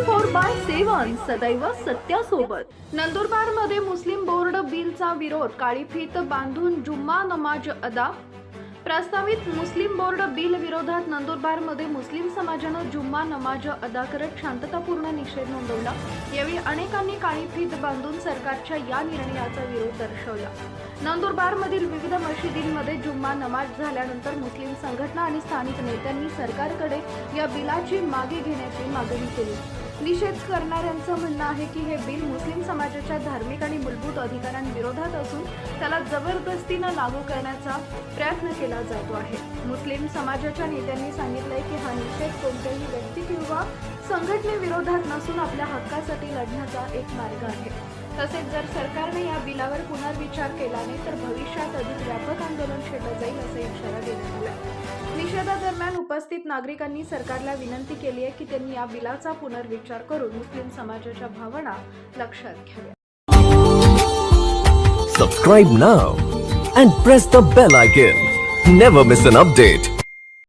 Twenty four by seven सदैव सत्यासोबत. नंदुरबारमध्ये मुस्लिम board बिलचा विरोध काळी फीत बांधून जुम्मा नमाज अदा. प्रस्तावित मुस्लिम बोर्ड बिल विरोधात नंदुरबारमध्ये मुस्लिम समाजानं जुम्मा नमाज अदा करत शांततापूर्ण निषेध नोंदवला. यावेळी अनेकांनी काळी फीत बांधून सरकारच्या या निर्णयाचा विरोध दर्शवला. नंदुरबारमधील विविध मशिदींमध्ये जुम्मा नमाज झाल्यानंतर मुस्लिम संघटना आणि स्थानिक नेत्यांनी सरकारकडे या बिलाची मागे घेण्याची मागणी केली. निषेध करणाऱ्यांचं म्हणणं आहे की हे बिल मुस्लिम समाजाच्या धार्मिक आणि मूलभूत अधिकारांविरोधात असून त्याला जबरदस्तीनं लागू करण्याचा प्रयत्न केला जातो आहे. मुस्लिम समाजाच्या नेत्यांनी सांगितलंय की हा निषेध कोणत्याही व्यक्ती किंवा संघटनेविरोधात नसून आपल्या हक्कासाठी लढण्याचा एक मार्ग आहे. तसेच जर सरकारने या बिलावर पुनर्विचार केला नाही तर भविष्यात अधिक व्यापक आंदोलन छेडलं जाईल असा इशारा देण्यात आला. निषेधादरम्यान उपस्थित नागरिकांनी सरकारला विनंती केली आहे की त्यांनी या बिलाचा पुनर्विचार करून मुस्लिम समाजाच्या भावना लक्षात घ्याव्या. Subscribe now and press the bell icon never miss an update